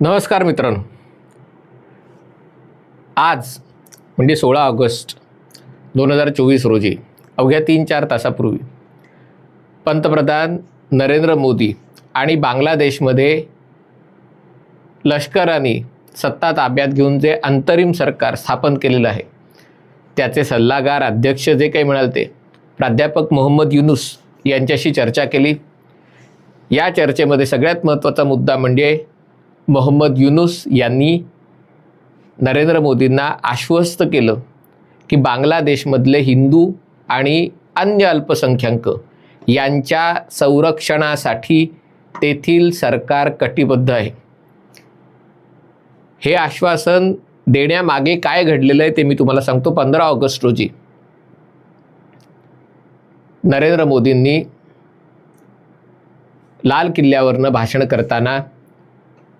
नमस्कार मित्रांनो. आज म्हणजे सोळा ऑगस्ट दोन हजार चोवीस रोजी अवघ्या तीन चार तासापूर्वी पंतप्रधान नरेंद्र मोदी आणि बांगलादेशमध्ये लष्कराने सत्ता ताब्यात घेऊन जे अंतरिम सरकार स्थापन केलेलं आहे त्याचे सल्लागार अध्यक्ष जे काही मिळाल ते. प्राध्यापक मोहम्मद युनुस यांच्याशी चर्चा केली. या चर्चेमध्ये सगळ्यात महत्त्वाचा मुद्दा म्हणजे मोहम्मद युनुस यांनी नरेंद्र मोदींना आश्वस्त केलं की बांगलादेशमधले हिंदू आणि अन्य अल्पसंख्याक यांच्या संरक्षणासाठी तेथील सरकार कटिबद्ध आहे. हे आश्वासन देण्यामागे काय घडलेलं आहे ते मी तुम्हाला सांगतो पंधरा ऑगस्ट रोजी. नरेंद्र मोदींनी लाल किल्ल्यावरनं भाषण करताना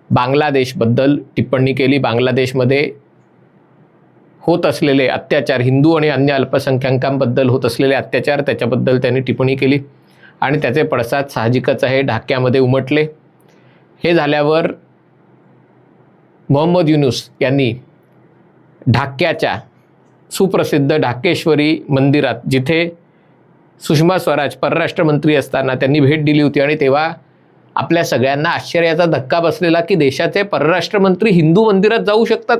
बांगलादेशबद्दल टिप्पणी केली. बांगलादेशमध्ये होत असलेले अत्याचार हिंदू आणि अन्य अल्पसंख्याकांबद्दल होत असलेले अत्याचार त्याच्याबद्दल त्यांनी टिप्पणी केली आणि त्याचे पडसाद साहजिकच आहे ढाक्यामध्ये उमटले. हे झाल्यावर मोहम्मद युनुस यांनी ढाक्याच्या सुप्रसिद्ध ढाकेश्वरी मंदिरात जिथे सुषमा स्वराज परराष्ट्र मंत्री असताना त्यांनी भेट दिली होती आणि तेव्हा आपल्या सगळ्यांना आश्चर्याचा धक्का बसलेला की देशाचे परराष्ट्र मंत्री हिंदू मंदिरात जाऊ शकतात.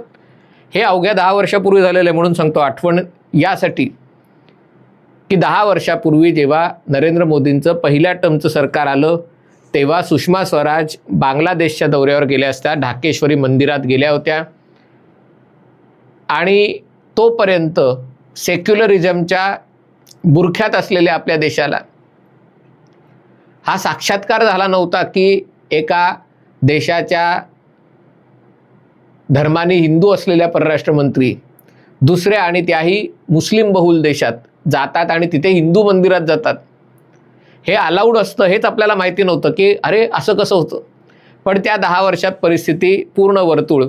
हे अवघ्या दहा वर्षापूर्वी झालेलं आहे म्हणून सांगतो. आठवण यासाठी की दहा वर्षापूर्वी जेव्हा नरेंद्र मोदींचं पहिल्या टर्मचं सरकार आलं तेव्हा सुषमा स्वराज बांगलादेशच्या दौऱ्यावर गेल्या असत्या ढाकेश्वरी मंदिरात गेल्या होत्या. आणि तोपर्यंत सेक्युलरिझमच्या बुरख्यात असलेल्या आपल्या देशाला हा साक्षात्कार झाला नव्हता की एका देशाच्या धर्माने हिंदू असलेल्या परराष्ट्र मंत्री दुसऱ्या आणि त्याही मुस्लिम बहुल देशात जातात आणि तिथे हिंदू मंदिरात जातात. हे अलाउड असतं हेच आपल्याला माहिती नव्हतं की अरे असं कसं होतं? पण त्या दहा वर्षात परिस्थिती पूर्ण वर्तुळ.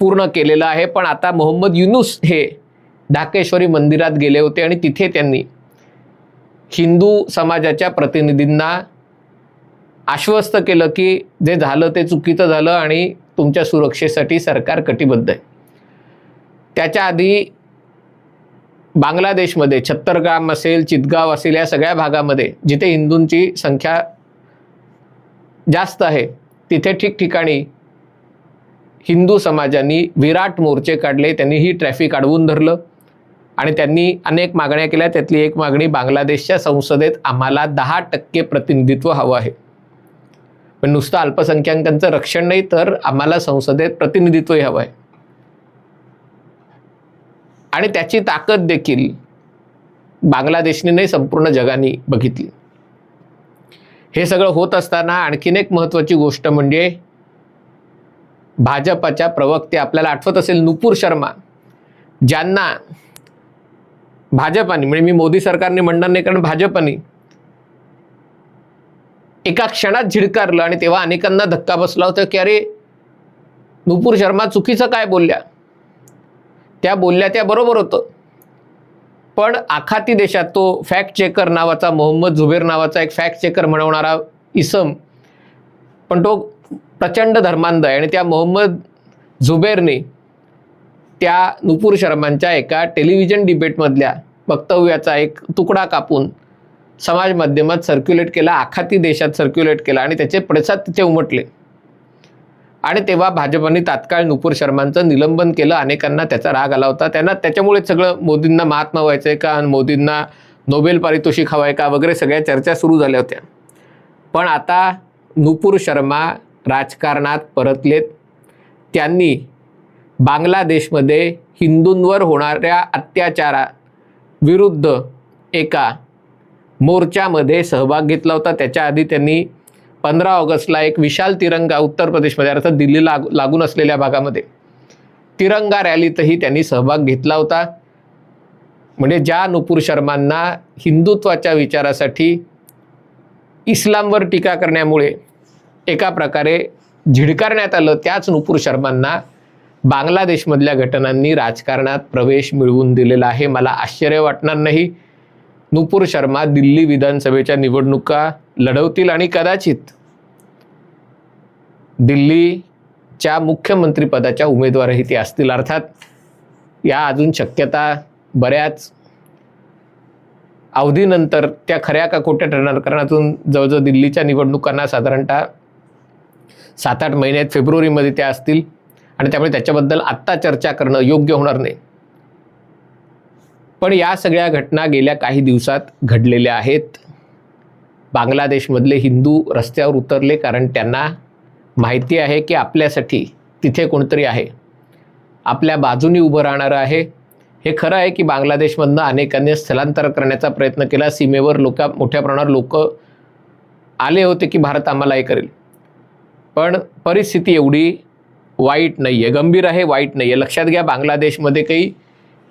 पूर्ण केलेलं आहे. पण आता मोहम्मद युनुस हे ढाकेश्वरी मंदिरात गेले होते आणि तिथे त्यांनी हिंदू समाजाच्या प्रतिनिधींना आश्वस्त केलं की जे झालं ते चुकीचं झालं आणि तुमच्या सुरक्षेसाठी सरकार कटिबद्ध आहे. त्याच्या आधी बांगलादेशमध्ये छत्तरगाम असेल चितगाव असेल या सगळ्या भागामध्ये जिथे हिंदूंची संख्या जास्त आहे तिथे ठिकठिकाणी हिंदू समाजांनी विराट मोर्चे काढले त्यांनी ही ट्रॅफिक अडवून धरलं. आणि त्यांनी अनेक मागण्या केल्या. त्यातली एक मागणी बांगलादेशच्या संसदेत आम्हाला दहा टक्के प्रतिनिधित्व हवं आहे. पण नुसतं अल्पसंख्याकांचं रक्षण नाही तर आम्हाला संसदेत प्रतिनिधित्वही हवं आहे. आणि त्याची ताकद देखील बांगलादेशने नाही संपूर्ण जगाने बघितली. हे सगळं होत असताना आणखीन एक महत्त्वाची गोष्ट म्हणजे भाजपाच्या प्रवक्ते आपल्याला आठवत असेल नुपूर शर्मा ज्यांना भाजपाने म्हणजे मी मोदी सरकारने म्हणणार नाही कारण भाजपाने एका क्षणात झिडकारलं आणि तेव्हा अनेकांना धक्का बसला होता की अरे नुपूर शर्मा चुकीचं काय बोलल्या? त्या बोलल्या त्या बरोबर होतं. पण आखाती देशात तो फॅक्ट चेकर नावाचा मोहम्मद झुबेर नावाचा एक फॅक्ट चेकर म्हणवणारा इसम पण तो प्रचंड धर्मांध आहे. आणि त्या मोहम्मद झुबेरने त्या नुपूर शर्मांच्या एका टेलिव्हिजन डिबेटमधल्या वक्तव्याचा एक तुकडा कापून समाज माध्यमात सर्क्युलेट केला आखाती देशात सर्क्युलेट केला आणि त्याचे पडसाद तिथे उमटले. आणि तेव्हा भाजपाने तात्काळ नुपूर शर्मांचं निलंबन केलं. अनेकांना त्याचा राग आला होता. त्यांना त्याच्यामुळे सगळं मोदींना महात्मा व्हायचं आहे का? आणि मोदींना नोबेल पारितोषिक हवं आहे का? वगैरे सगळ्या चर्चा सुरू झाल्या होत्या. पण आता नुपूर शर्मा राजकारणात परतलेत. त्यांनी बांगलादेशमध्ये हिंदूंवर होणाऱ्या अत्याचारा विरुद्ध एका मोर्चामध्ये सहभाग घेतला होता. त्याच्या आधी त्यांनी पंधरा ऑगस्टला एक विशाल तिरंगा उत्तर प्रदेशमध्ये अर्थात दिल्ली लागू लागून असलेल्या भागामध्ये तिरंगा रॅलीतही त्यांनी सहभाग घेतला होता. म्हणजे ज्या नुपूर शर्मांना हिंदुत्वाच्या विचारासाठी इस्लामवर टीका करण्यामुळे एका प्रकारे झिडकारण्यात आलं त्याच नुपूर शर्मांना बांगलादेशमधल्या घटनांनी राजकारणात प्रवेश मिळवून दिलेला आहे. मला आश्चर्य वाटणार नाही. नुपूर शर्मा दिल्ली विधानसभेच्या निवडणुका लढवतील आणि कदाचित दिल्लीच्या मुख्यमंत्रीपदाच्या उमेदवारही ते असतील. अर्थात या अजून शक्यता बऱ्याच अवधीनंतर त्या खऱ्या का खोट्या ठरणार? कारण अजून जवळजवळ दिल्लीच्या निवडणुकांना साधारणतः सात आठ महिन्यात फेब्रुवारीमध्ये त्या असतील. आणि त्यामुळे त्याच्याबद्दल आत्ता चर्चा करणं योग्य होणार नाही. पण या सगळ्या घटना गेल्या काही दिवसात घडलेल्या आहेत. बांगलादेशमधले हिंदू रस्त्यावर उतरले कारण त्यांना माहिती आहे की आपल्यासाठी तिथे कोणतरी आहे. आपल्या बाजूनी उभं राहणारं आहे. हे खरं आहे की बांगलादेशमधनं अनेकांनी स्थलांतर करण्याचा प्रयत्न केला. सीमेवर लोक मोठ्या प्रमाणावर लोक आले होते की भारत आम्हाला हे करेल. पण परिस्थिती एवढी वाईट नाही आहे गंभीर आहे वाईट नाही आहे लक्षात घ्या बांगलादेशमध्ये काही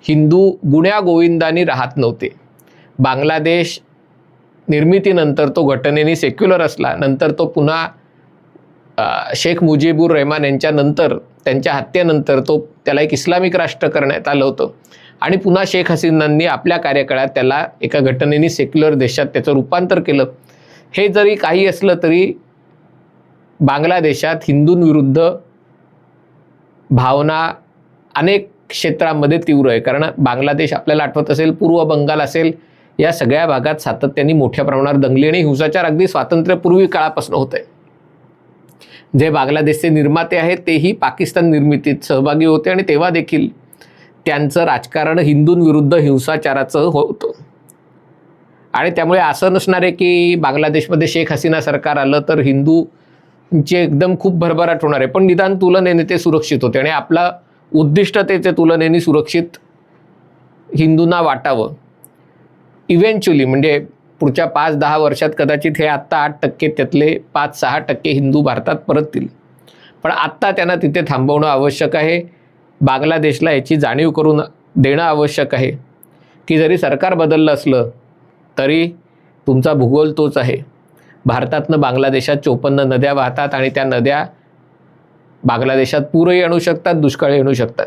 हिंदू गुण्या गोविंदानी राहत नव्हते. बांगलादेश निर्मितीनंतर तो घटनेने सेक्युलर असला नंतर तो पुन्हा शेख मुजीबुर रहमान यांच्यानंतर त्यांच्या हत्येनंतर तो त्याला एक इस्लामिक राष्ट्र करण्यात आलं होतं. आणि पुन्हा शेख हसीनांनी आपल्या कार्यकाळात त्याला एका घटनेने सेक्युलर देशात त्याचं रूपांतर केलं. हे जरी काही असलं तरी बांगलादेशात हिंदूंविरुद्ध भावना अनेक क्षेत्रामध्ये तीव्र आहे. कारण बांगलादेश आपल्याला आठवत असेल पूर्व बंगाल असेल या सगळ्या भागात सातत्याने मोठ्या प्रमाणावर दंगली आणि हिंसाचार अगदी स्वातंत्र्यपूर्वी काळापासून होत आहे. जे बांगलादेशचे निर्माते आहेत तेही पाकिस्तान निर्मितीत सहभागी होते आणि तेव्हा देखील त्यांचं राजकारण हिंदूंविरुद्ध हिंसाचाराचं होतं. आणि त्यामुळे असं नसणार आहे की बांगलादेशमध्ये शेख हसीना सरकार आलं तर हिंदू जे एकदम खूप भरभराट होणार आहे. पण निदान तुलनेने ते सुरक्षित होते आणि आपला उद्दिष्ट त्याचे तुलनेने सुरक्षित हिंदूंना वाटावं. इव्हेंच्युअली म्हणजे पुढच्या पाच दहा वर्षात कदाचित हे आत्ता आठ टक्के त्यातले पाच सहा टक्के हिंदू भारतात परततील पण आत्ता त्यांना तिथे थांबवणं आवश्यक आहे. बांगलादेशला याची जाणीव करून देणं आवश्यक आहे. की जरी सरकार बदललं असलं तरी तुमचा भूगोल तोच आहे. भारतातनं बांगलादेशात चोपन्न नद्या वाहतात आणि त्या नद्या बांगलादेशात पूरही आणू शकतात दुष्काळी आणू शकतात.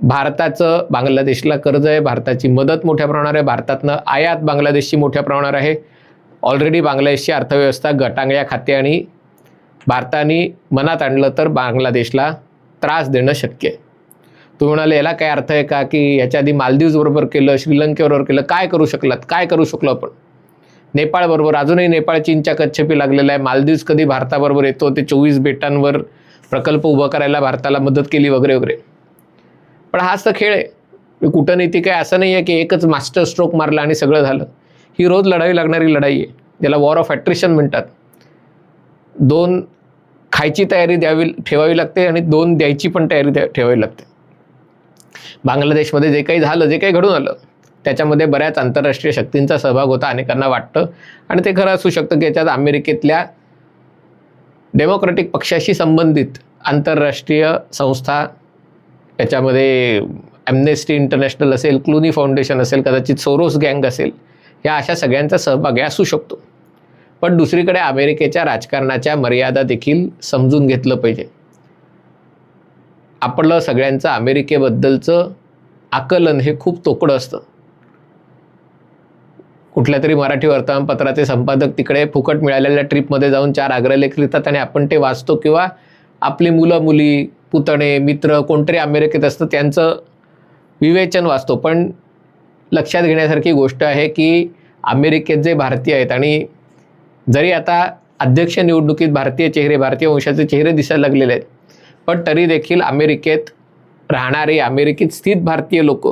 भारताचं बांगलादेशला कर्ज आहे भारताची मदत मोठ्या प्रमाणावर आहे भारतातनं आयात बांगलादेशची मोठ्या प्रमाणावर आहे. ऑलरेडी बांगलादेशची अर्थव्यवस्था गटांगळ्या खाते आणि भारताने मनात आणलं तर बांगलादेशला त्रास देणं शक्य आहे. तुम्ही म्हणाले याला काय अर्थ आहे का? की याच्या आधी मालदीव्सबरोबर केलं श्रीलंकेबरोबर केलं काय करू शकलात? काय करू शकलो आपण? नेपाळबरोबर अजूनही नेपाळ चीनच्या कच्छेपी लागलेला आहे. मालदीव्स कधी भारताबरोबर येतो? ते चोवीस बेटांवर प्रकल्प उभा करायला भारताला मदत केली वगैरे वगैरे. पण हाच तर खेळ आहे. कूटनीती काय असं नाही आहे की एकच मास्टर स्ट्रोक मारला आणि सगळं झालं. ही रोज लढावी लागणारी लढाई आहे. ज्याला वॉर ऑफ ॲट्रिशन म्हणतात. दोन खायची तयारी द्यावी ठेवावी लागते आणि दोन द्यायची पण तयारी द्या ठेवावी लागते. बांगलादेशमध्ये जे काही झालं जे काही घडून आलं त्याच्यामध्ये बऱ्याच आंतरराष्ट्रीय शक्तींचा सहभाग होता अनेकांना वाटतं. आणि ते खरं असू शकतं की याच्यात अमेरिकेतल्या डेमोक्रॅटिक पक्षाशी संबंधित आंतरराष्ट्रीय संस्था याच्यामध्ये ॲम्नेस्टी इंटरनॅशनल असेल क्लुनी फाउंडेशन असेल कदाचित सोरोस गँग असेल या अशा सगळ्यांचा सहभाग आहे असू शकतो. पण दुसरीकडे अमेरिकेच्या राजकारणाच्या मर्यादा देखील समजून घेतलं पाहिजे. आपलं सगळ्यांचं अमेरिकेबद्दलचं आकलन हे खूप तोकडं असतं. कुठल्या तरी मराठी वर्तमानपत्राचे संपादक तिकडे फुकट मिळालेल्या ट्रिपमध्ये जाऊन चार आग्रलेख लिहितात आणि आपण ते वाचतो किंवा आपली मुलं मुली पुतणे मित्र कोणतरी अमेरिकेत असतं त्यांचं विवेचन वाचतो. पण लक्षात घेण्यासारखी गोष्ट आहे की अमेरिकेत जे भारतीय आहेत आणि जरी आता अध्यक्ष निवडणुकीत भारतीय चेहरे भारतीय वंशाचे चेहरे दिसायला लागलेले आहेत पण तरी देखील अमेरिकेत राहणारे अमेरिकेत स्थित भारतीय लोक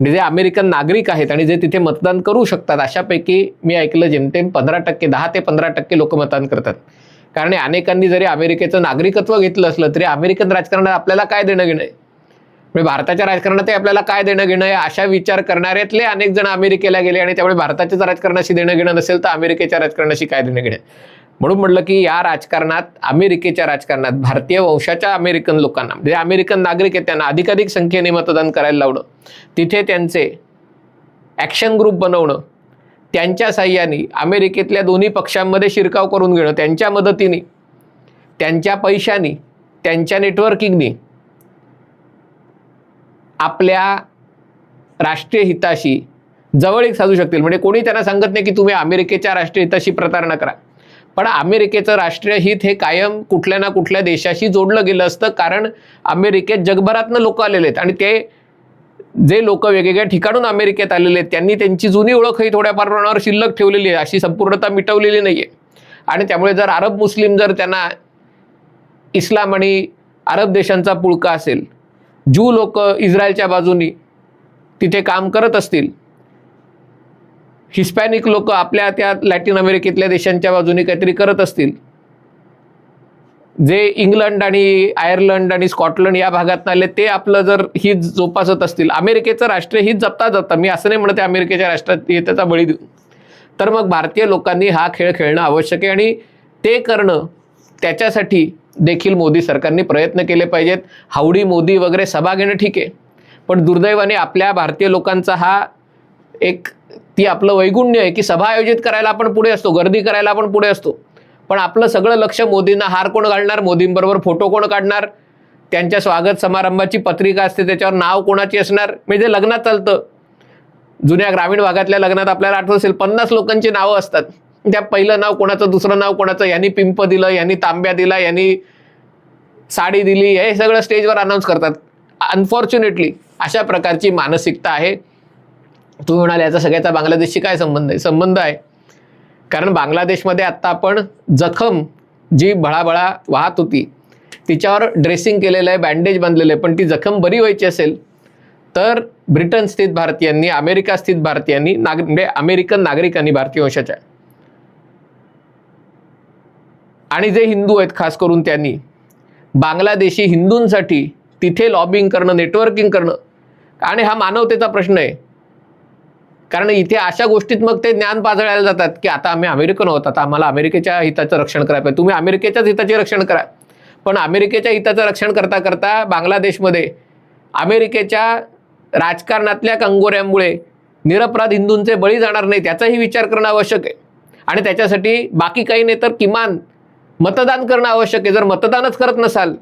म्हणजे जे अमेरिकन नागरिक आहेत आणि जे तिथे मतदान करू शकतात अशापैकी मी ऐकलं जेमतेम पंधरा टक्के दहा ते पंधरा टक्के लोक मतदान करतात कारण अनेकांनी जरी अमेरिकेचं नागरिकत्व घेतलं असलं तरी अमेरिकन राजकारणात आपल्याला काय देणं घेणं आहे म्हणजे भारताच्या राजकारणात आपल्याला काय देणं घेणं आहे अशा विचार करणाऱ्यातले अनेक जण अमेरिकेला गेले आणि त्यामुळे भारताच्याच राजकारणाशी देणं घेणं नसेल तर अमेरिकेच्या राजकारणाशी काय देणं घेणं आहे? म्हणून म्हटलं की या राजकारणात अमेरिकेच्या राजकारणात भारतीय वंशाच्या अमेरिकन लोकांना म्हणजे अमेरिकन नागरिक आहेत त्यांना अधिकाधिक संख्येने मतदान करायला लावणं तिथे त्यांचे ॲक्शन ग्रुप बनवणं त्यांच्या साह्याने अमेरिकेतल्या दोन्ही पक्षांमध्ये शिरकाव करून घेणं त्यांच्या मदतीने त्यांच्या पैशाने त्यांच्या नेटवर्किंगनी आपल्या राष्ट्रीय हिताशी जवळीक साधू शकतील. म्हणजे कोणी त्यांना सांगत नाही की तुम्ही अमेरिकेच्या राष्ट्रीय हिताशी प्रतारणा करा. पण अमेरिकेचं राष्ट्रीय हित हे कायम कुठल्या ना कुठल्या देशाशी जोडलं गेलं असतं कारण अमेरिकेत जगभरातनं लोक आलेले आहेत. आणि ते जे लोक वेगवेगळ्या ठिकाणून अमेरिकेत आलेले आहेत त्यांनी त्यांची जुनी ओळखही थोड्याफार प्रमाणावर शिल्लक ठेवलेली आहे. अशी संपूर्णता मिटवलेली नाही आहे आणि त्यामुळे जर अरब मुस्लिम जर त्यांना इस्लाम आणि अरब देशांचा पुळका असेल जू लोक इस्रायलच्या बाजूनी तिथे काम करत असतील हिस्पॅनिक लोक आपल्या त्या लॅटिन अमेरिकेतल्या देशांच्या बाजूने काहीतरी करत असतील. जे इंग्लंड आणि आयर्लंड आणि स्कॉटलंड या भागात आले ते आपलं जर हीच जोपासत असतील अमेरिकेचं राष्ट्र ही जपता जपता मी असं नाही म्हणत आहे अमेरिकेच्या त्याचा बळी देऊ तर मग भारतीय लोकांनी हा खेळ खेळणं आवश्यक आहे आणि ते करणं त्याच्यासाठी देखील मोदी सरकारने प्रयत्न केले पाहिजेत. हावडी मोदी वगैरे सभा घेणं ठीक आहे पण दुर्दैवाने आपल्या भारतीय लोकांचा हा एक ती आपलं वैगुण्य आहे की सभा आयोजित करायला आपण पुढे असतो गर्दी करायला आपण पुढे असतो. पण आपलं सगळं लक्ष मोदींना हार कोण घालणार? मोदींबरोबर फोटो कोण काढणार? त्यांच्या स्वागत समारंभाची पत्रिका असते त्याच्यावर नाव कोणाची असणार? म्हणजे लग्नात चालतं. जुन्या ग्रामीण भागातल्या लग्नात आपल्याला आठवत असेल पन्नास लोकांची नावं असतात. त्या पहिलं नाव कोणाचं दुसरं नाव कोणाचं? यांनी पिंप दिलं यांनी तांब्या दिला यांनी साडी दिली हे सगळं स्टेजवर अनाऊन्स करतात. अनफॉर्च्युनेटली अशा प्रकारची मानसिकता आहे. तुम्ही म्हणाल याचा सगळ्याचा बांगलादेशशी काय संबंध आहे? संबंध आहे. कारण बांगलादेशमध्ये आत्ता आपण जखम जी भळाभळा वाहत होती तिच्यावर ड्रेसिंग केलेलं आहे बँडेज बांधलेलं आहे पण ती जखम बरी व्हायची असेल तर ब्रिटन स्थित भारतीयांनी अमेरिका स्थित भारतीयांनी नाग म्हणजे अमेरिकन नागरिकांनी भारतीय वंशाच्या आणि जे हिंदू आहेत खास करून त्यांनी बांगलादेशी हिंदूंसाठी तिथे लॉबिंग करणं नेटवर्किंग करणं आणि हा मानवतेचा प्रश्न आहे. कारण इथे अशा गोष्टीत मग ते ज्ञान पाजळायला जातात की आता आम्ही अमेरिकन आहोत आता आम्हाला अमेरिकेच्या हिताचं रक्षण करायला पाहिजे तुम्ही अमेरिकेच्याच हिताचे रक्षण करा. पण अमेरिकेच्या हिताचं रक्षण करता करता बांगलादेशमध्ये अमेरिकेच्या राजकारणातल्या कंगोऱ्यांमुळे निरपराध हिंदूंचे बळी जाणार नाही त्याचाही विचार करणं आवश्यक आहे. आणि त्याच्यासाठी बाकी काही नाही तर किमान मतदान करणं आवश्यक आहे. जर मतदानच करत नसाल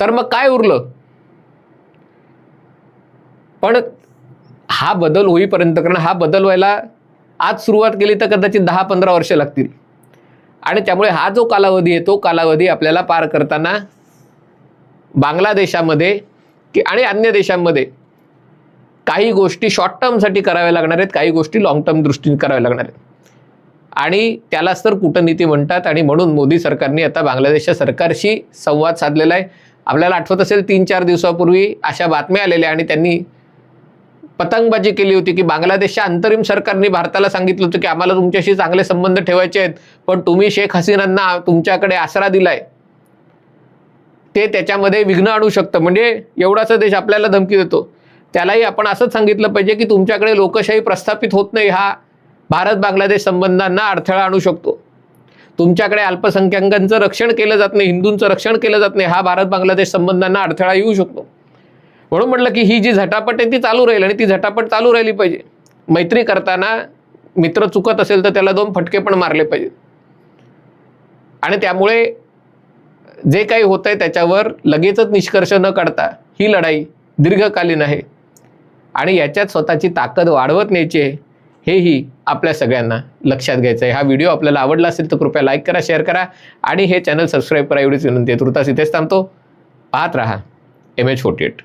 तर मग काय उरलं? पण हा बदल होईपर्यंत कारण हा बदल व्हायला आज सुरुवात केली तर कदाचित दहा पंधरा वर्ष लागतील. आणि त्यामुळे हा जो कालावधी आहे तो कालावधी आपल्याला पार करताना बांगलादेशामध्ये की आणि अन्य देशांमध्ये काही गोष्टी शॉर्ट टर्मसाठी कराव्या लागणार आहेत काही गोष्टी लाँग टर्म दृष्टीने कराव्या लागणार आहेत. आणि त्यालाच तर कूटनीती म्हणतात आणि म्हणून मोदी सरकारने आता बांगलादेशच्या सरकारशी संवाद साधलेला आहे. आपल्याला आठवत असेल तीन चार दिवसापूर्वी अशा बातम्या आलेल्या आणि त्यांनी पतंगबाजी केली होती की बांगलादेशच्या अंतरिम सरकारने भारताला सांगितलं होतं की आम्हाला तुमच्याशी चांगले संबंध ठेवायचे आहेत पण तुम्ही शेख हसीनांना तुमच्याकडे आसरा दिलाय. ते त्याच्यामध्ये विघ्न आणू शकतं. म्हणजे एवढासा देश आपल्याला धमकी देतो. त्यालाही आपण असंच सांगितलं पाहिजे की तुमच्याकडे लोकशाही प्रस्थापित होत नाही हा भारत बांगलादेश संबंधांना अडथळा आणू शकतो. तुमच्याकडे अल्पसंख्याकांचं रक्षण केलं जात नाही हिंदूंचं रक्षण केलं जात नाही हा भारत बांगलादेश संबंधांना अडथळा येऊ शकतो. म्हणून म्हटलं की ही जी झटापट आहे ती चालू राहील आणि ती झटापट चालू राहिली पाहिजे. मैत्री करताना मित्र चुकत असेल तर त्याला दोन फटके पण मारले पाहिजेत. आणि त्यामुळे जे काही होतं आहे त्याच्यावर लगेचच निष्कर्ष न काढता ही लढाई दीर्घकालीन आहे. आणि याच्यात स्वतःची ताकद वाढवत न्यायची आहे हेही आपल्या सगळ्यांना लक्षात घ्यायचं आहे हा व्हिडिओ आपल्याला आवडला असेल तर कृपया लाईक करा शेअर करा आणि हे चॅनल सबस्क्राईब करा एवढीच विनंती आहे. तुर्तास इथेच थांबतो. पाहत राहा. M H forty eight.